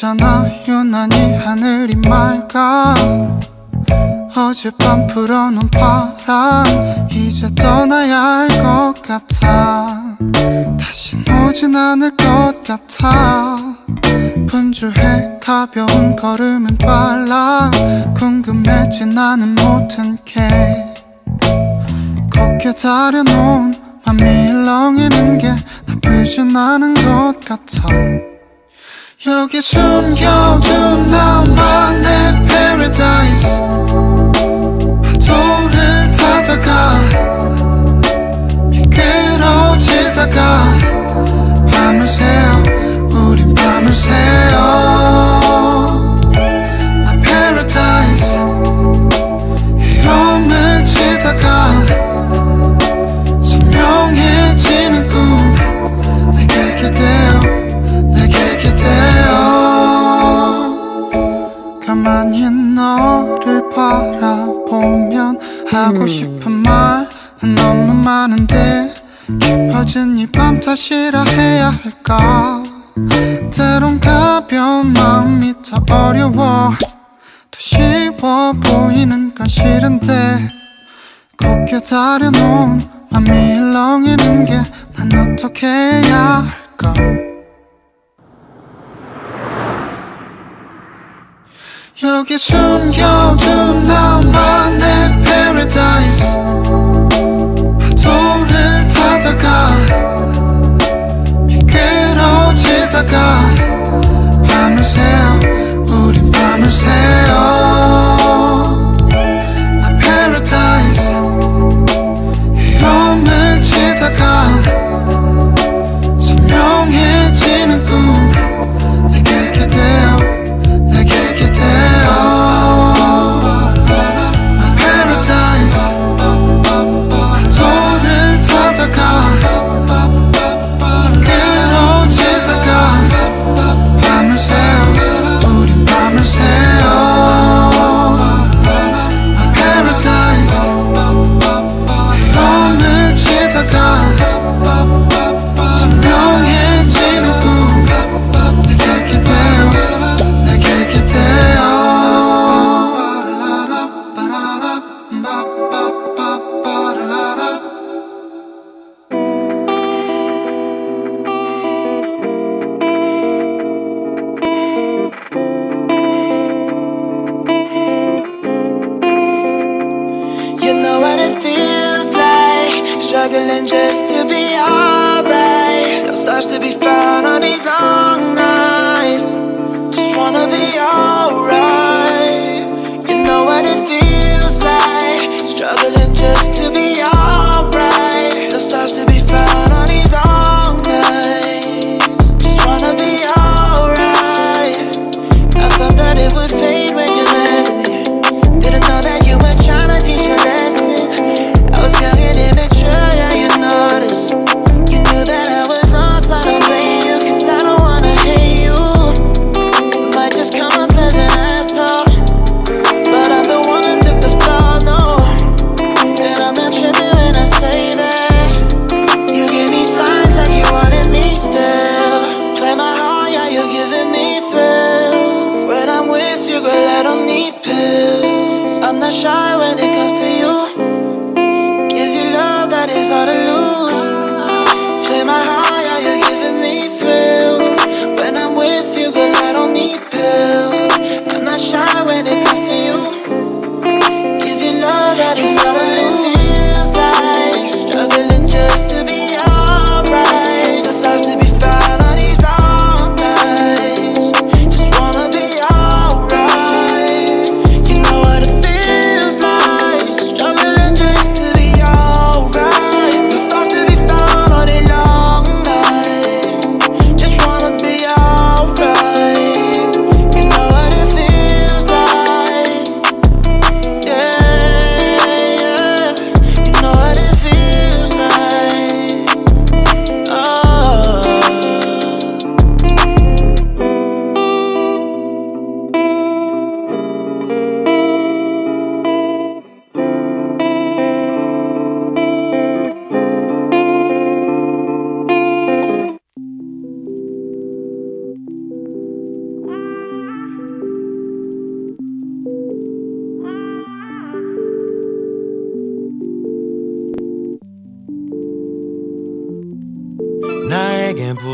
있잖아? 유난히 하늘이 맑아. 어젯밤 풀어놓은 바람 이제 떠나야 할 것 같아. 다신 오진 않을 것 같아. 분주해 가벼운 걸음은 빨라. 궁금해진 나는 모든 게. 곱게 다려놓은 맘이 일렁이는 게 나쁘진 않은 것 같아 여기 숨겨둔 나만의 paradise 깊어진 이밤 탓이라 해야 할까? 때론 가벼운 마음이 더 어려워. 더 쉬워 보이는 건 싫은데 곱게 다려놓은 맘이 일렁이는 게 난 어떻게 해야 할까? 여기 숨겨둔 나만의 paradise. 파도를 타다가 미끄러지다가. 밤을 새요 우린 밤을 새요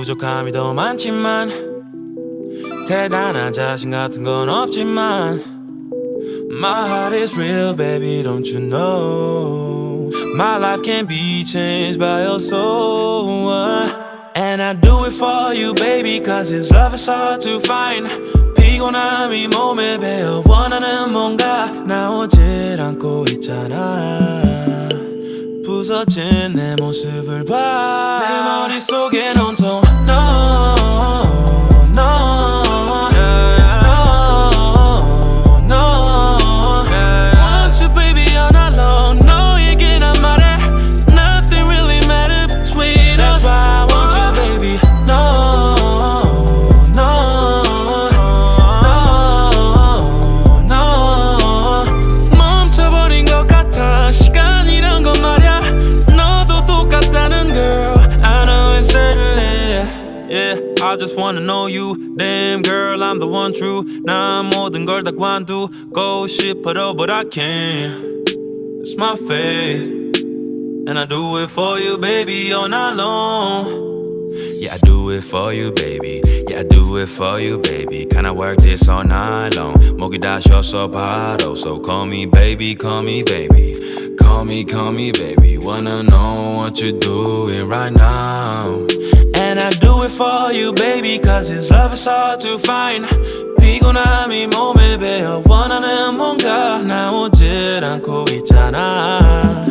부족함이 더 많지만 대단한 자신 같은 건 없지만 My heart is real, baby, don't you know? My life can be changed by your soul. And I do it for you, baby, cause this love is hard to find. 피곤함이 몸에 배어 원하는 뭔가 나오질 않고 있잖아. 부서진 내 모습을 봐. 내 머릿속엔 온통 wanna know you. Damn girl, I'm the one true. 난 모든 걸 다 관두고 싶어도 but I can't. It's my fate. And I do it for you, baby, all night long. Yeah, I do it for you, baby. Yeah, I do it for you, baby. Can I work this all night long? 목이 다 쉬었어 봐도 So call me baby, call me baby. Call me, call me baby. Wanna know what you're doing right now. And I do it for you, baby. Cause this love is hard to find. 피곤함이 몸에 배어 원하는 뭔가 나오질 않고 있잖아.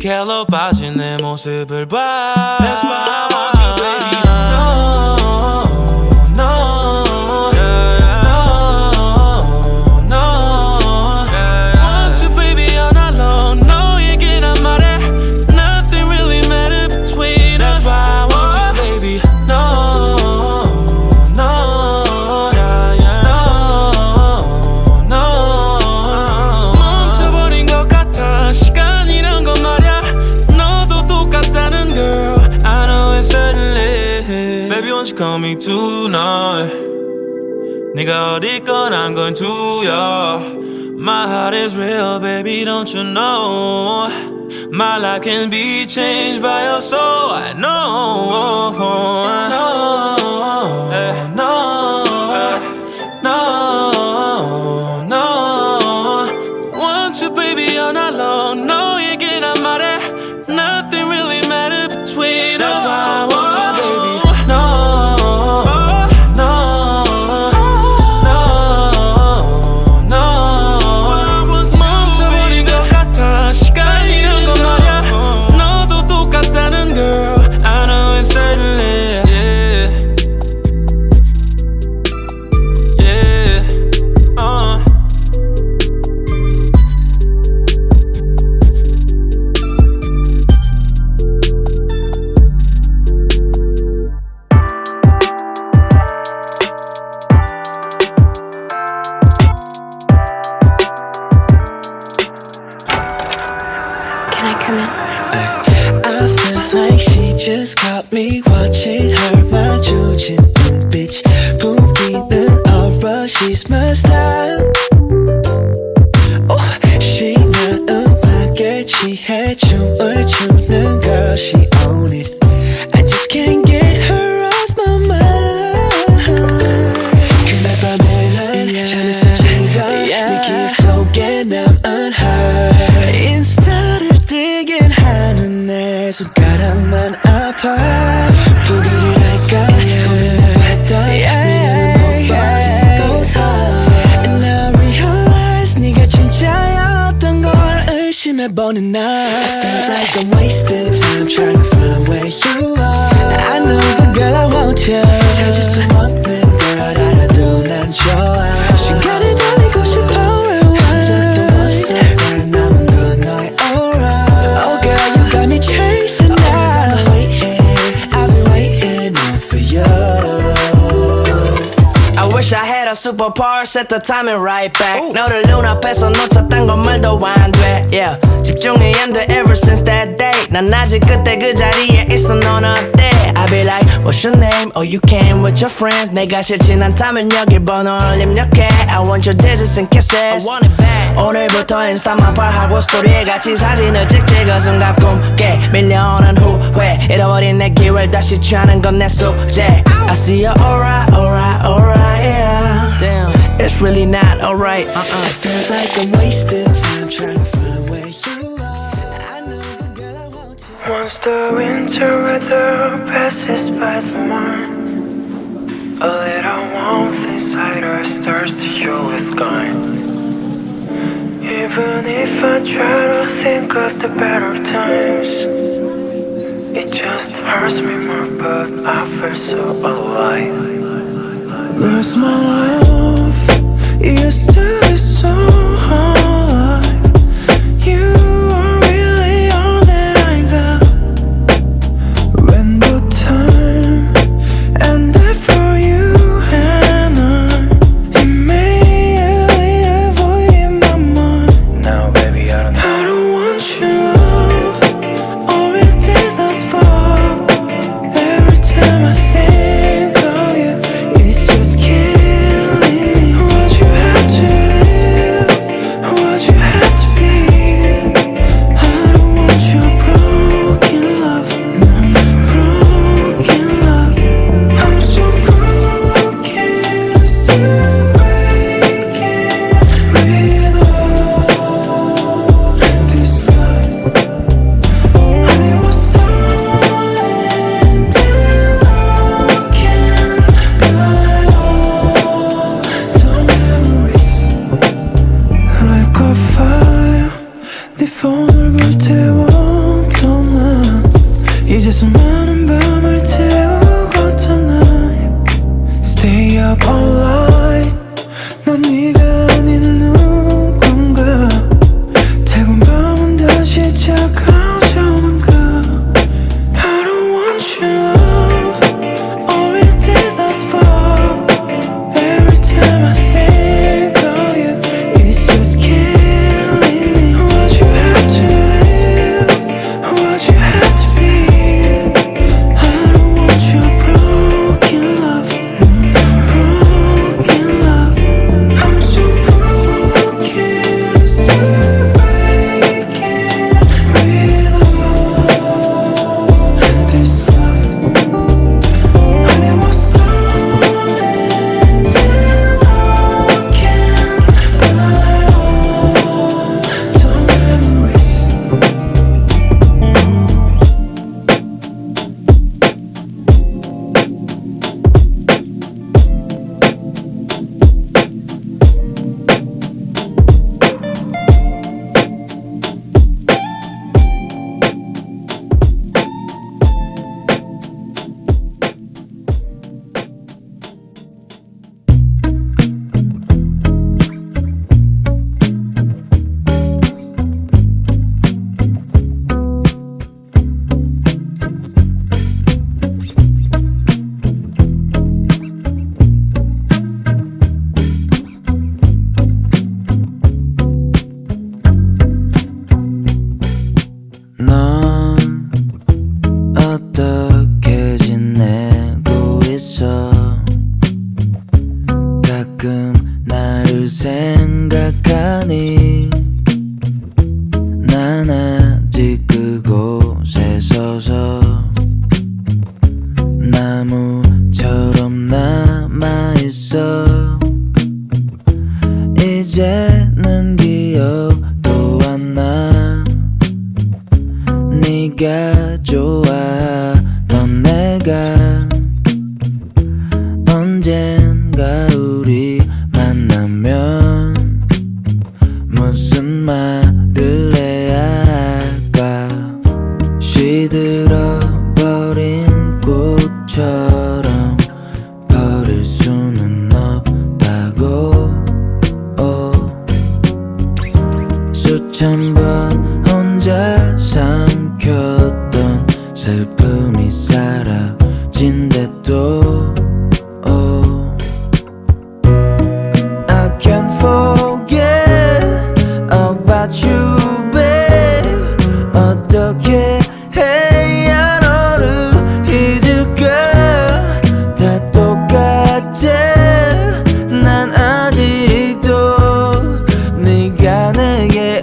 갤러 빠진 내 모습을 봐 That's why I want going to ya. My heart is real baby don't you know? My life can be changed by your soul I know I know come in? I feel like she just caught me watching her 마주친 눈빛 풍기는 aura She's my style 의심해보는 날 superpower set the timing right back 너를 눈앞에서 놓쳤단 건 말도 안돼 yeah. 집중이 안돼 ever since that day 난 아직 그때 그 자리에 있어 넌 어때 I be like what's your name oh you came with your friends 내가 싫진 않다면 여기 번호를 입력해 I want your digits and kisses I want it back 오늘부터 인스타만 팔하고 스토리에 같이 사진을 찍지 그 순간 꿈깨 밀려오는 후회 잃어버린 내 기회를 다시 취하는 건 내 숙제 I see you alright alright alright yeah Damn It's really not alright uh-uh. I feel like I'm wasting time trying to Once the winter weather passes by the morn A little warmth inside us starts to show its kind Even if I try to think of the better times It just hurts me more but I feel so alive Where's my love? It 나에게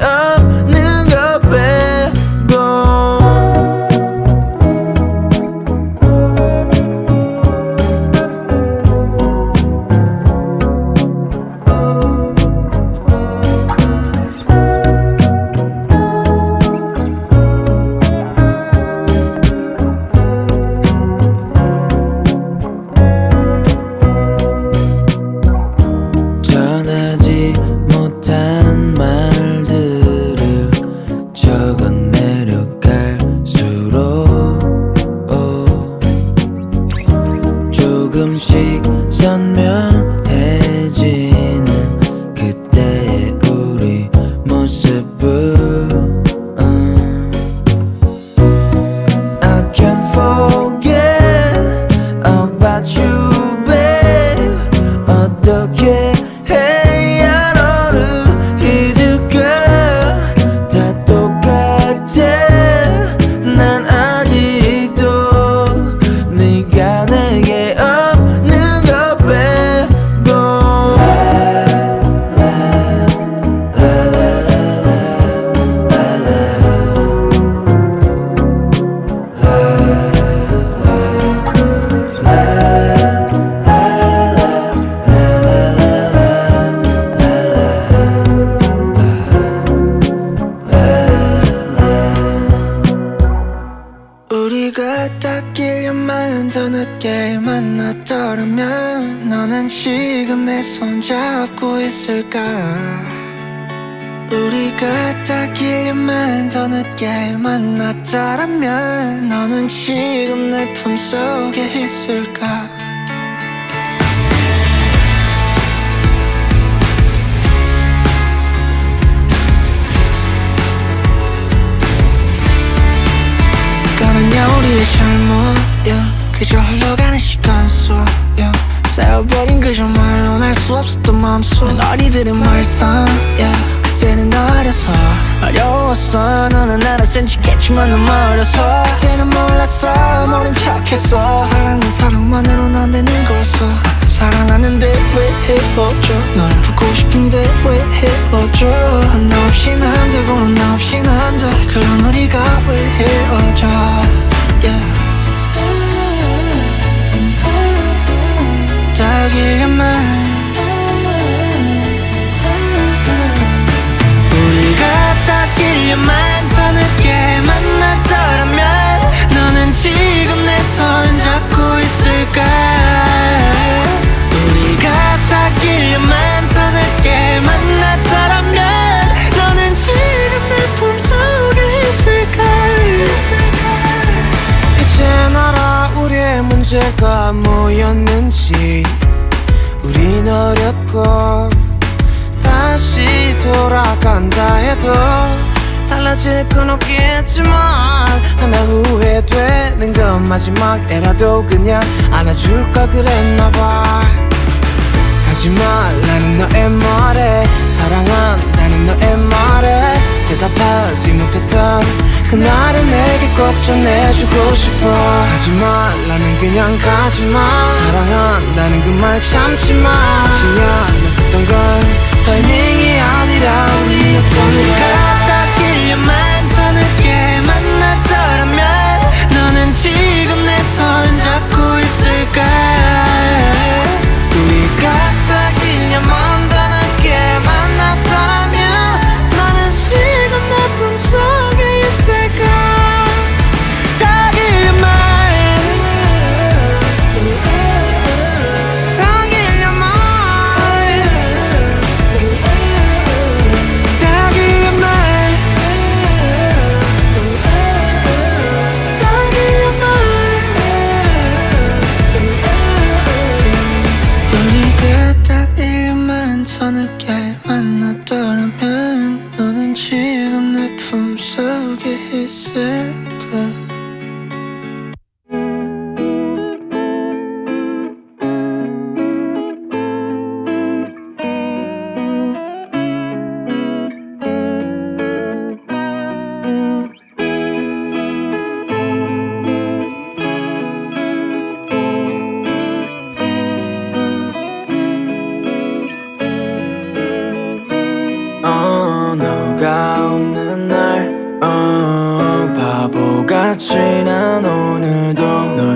손잡고 있을까? 우리가 딱 1년만 더 늦게 만났더라면 너는 지금 내 품속에 있을까? 이거는야 우리의 잘못이야. 그저 속야 쌓여버린 그저 말로 날수 없었던 마음속. 어리들은 말썽야 그때는 너 어려서. 어려웠어. 너는 알아서 지겠지만 넌 멀어서 그때는 몰랐어. 모른 척했어. 사랑은 사랑만으로는 안 되는 거였어. 사랑하는데 왜 헤어져? 널 보고 싶은데 왜 헤어져? 너 없이 난 되고 너 없이 난돼 그런 우리가 왜 헤어져? Yeah. 1년만. 우리가 딱 1년만 더 늦게 만났더라면 너는 지금 내 손 잡고 있을까 마지막 애라도 그냥 안아줄까 그랬나봐. 가지 말라는 너의 말에 사랑한다는 너의 말에 대답하지 못했던 그날은 내게 꼭 전해주고 싶어. 가지 말라면 그냥 가지마. 사랑한다는 그 말 참지마. 하지 않았었던 건 타이밍이 아니라 우리였던 우 있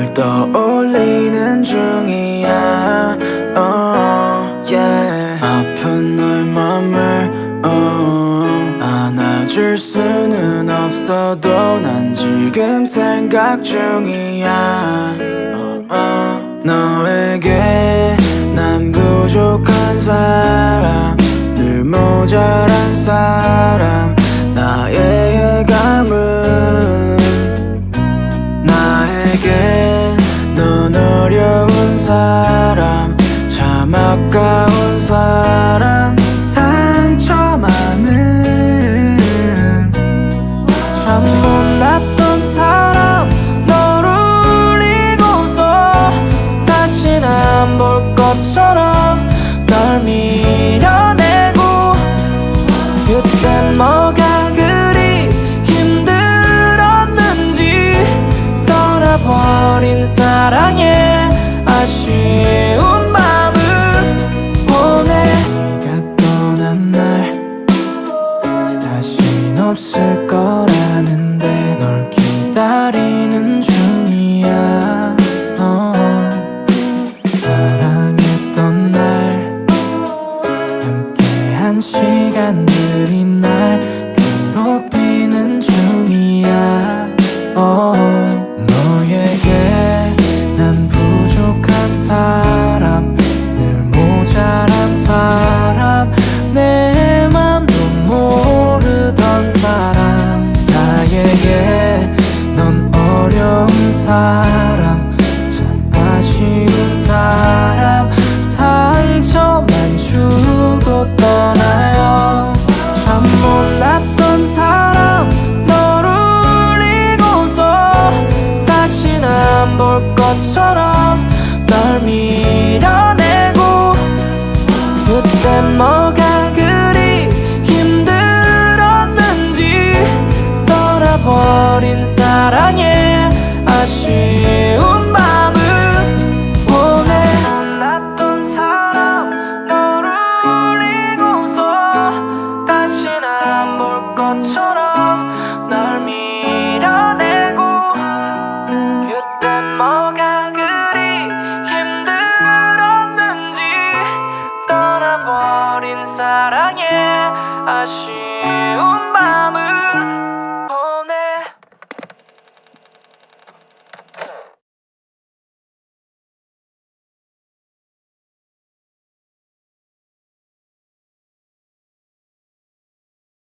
널 떠올리는 중이야. 어, yeah. 아픈 너의 맘을 어, 안아줄 수는 없어도 난 지금 생각 중이야. 어, 어, 너에게 난 부족한 사람 늘 모자란 사람 나의 예감은 나에게 넌 어려운 사람 참 아까운 사람 상처 많은. 참 못났던 어린 사랑에 아쉬워.